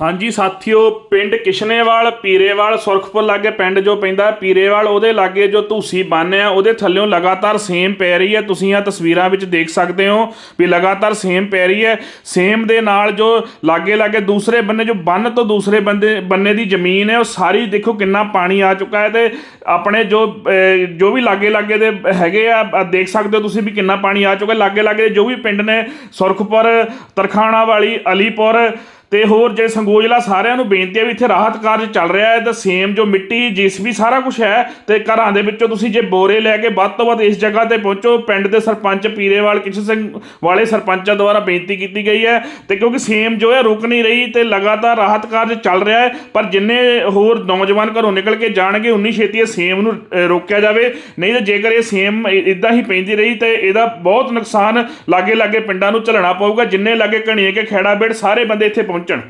ਹਾਂਜੀ, ਸਾਥੀਓ, ਪਿੰਡ ਕਿਸ਼ਨੇਵਾਲ, ਪੀਰੇਵਾਲ ਸੁਰਖਪੁਰ ਲਾਗੇ ਪਿੰਡ ਜੋ ਪੈਂਦਾ, ਪੀਰੇਵਾਲ ਉਹਦੇ ਲਾਗੇ ਜੋ ਧੂਸੀ ਬੰਨ ਆ, ਉਹਦੇ ਥੱਲਿਓਂ ਲਗਾਤਾਰ ਸੇਮ ਪੈ ਰਹੀ ਹੈ। ਤੁਸੀਂ ਆ ਤਸਵੀਰਾਂ ਵਿੱਚ ਦੇਖ ਸਕਦੇ ਹੋ ਵੀ ਲਗਾਤਾਰ ਸੇਮ ਪੈ ਰਹੀ ਹੈ। ਸੇਮ ਦੇ ਨਾਲ ਜੋ ਲਾਗੇ ਲਾਗੇ ਦੂਸਰੇ ਬੰਨੇ ਜੋ ਬੰਨ ਤੋਂ ਦੂਸਰੇ ਬੰਦੇ ਬੰਨੇ ਦੀ ਜ਼ਮੀਨ ਹੈ, ਉਹ ਸਾਰੀ ਦੇਖੋ ਕਿੰਨਾ ਪਾਣੀ ਆ ਚੁੱਕਾ ਹੈ ਤੇ ਆਪਣੇ ਜੋ ਜੋ ਵੀ ਲਾਗੇ ਲਾਗੇ ਦੇ ਹੈਗੇ ਆ ਦੇਖ ਸਕਦੇ ਹੋ ਤੁਸੀਂ ਵੀ ਕਿੰਨਾ ਪਾਣੀ ਆ ਚੁੱਕਾ ਲਾਗੇ ਲਾਗੇ ਜੋ ਵੀ ਪਿੰਡ ਨੇ, ਸੁਰਖਪੁਰ, ਤਰਖਾਣਾ ਵਾਲੀ, ਅਲੀਪੁਰ ਤੇ ਹੋਰ ਜੇ ਸੰਗੋਜਲਾ ਸਾਰਿਆਂ ਨੂੰ ਬੇਨਤੀ ਹੈ ਵੀ ਇੱਥੇ ਰਾਹਤ ਕਾਰਜ ਚੱਲ ਰਿਹਾ ਹੈ, ਤਾਂ ਸੇਮ ਜੋ ਮਿੱਟੀ ਜਿਸਬੀ ਸਾਰਾ ਕੁਝ ਹੈ, ਤੇ ਘਰਾਂ ਦੇ ਵਿੱਚੋਂ ਤੁਸੀਂ ਜੇ ਬੋਰੇ ਲੈ ਕੇ ਵੱਧ ਤੋਂ ਵੱਧ ਇਸ ਜਗ੍ਹਾ ਤੇ ਪਹੁੰਚੋ, ਪਿੰਡ ਦੇ ਸਰਪੰਚ ਪੀਰੇਵਾਲ ਕਿਸ਼ਨ ਸਿੰਘ ਵਾਲੇ ਸਰਪੰਚਾਂ ਦੁਆਰਾ ਬੇਨਤੀ ਕੀਤੀ ਗਈ ਹੈ, ਤੇ ਕਿਉਂਕਿ ਸੇਮ ਜੋ ਹੈ, ਰੁਕ ਨਹੀਂ ਰਹੀ, ਤੇ ਲਗਾਤਾਰ ਰਾਹਤ ਕਾਰਜ ਚੱਲ ਰਿਹਾ ਹੈ, ਪਰ ਜਿੰਨੇ ਹੋਰ ਨੌਜਵਾਨ ਘਰੋਂ ਨਿਕਲ ਕੇ ਜਾਣਗੇ, ਉਨੀ ਛੇਤੀ ਇਹ ਸੇਮ ਨੂੰ ਰੋਕਿਆ ਜਾਵੇ। ਨਹੀਂ ਤਾਂ ਜੇਕਰ ਇਹ ਸੇਮ ਇਦਾਂ ਹੀ ਪੈਂਦੀ ਰਹੀ, ਤੇ ਇਹਦਾ ਬਹੁਤ ਨੁਕਸਾਨ ਲਾਗੇ ਲਾਗੇ ਪਿੰਡਾਂ ਨੂੰ ਝੱਲਣਾ ਪਊਗਾ, ਜਿੰਨੇ ਲਾਗੇ ਘਣੀਏ ਕੇ ਖੇੜਾ ਬੇੜ ਸਾਰੇ ਬੰਦੇ ਇੱਥੇ ਪਹੁੰਚਣ।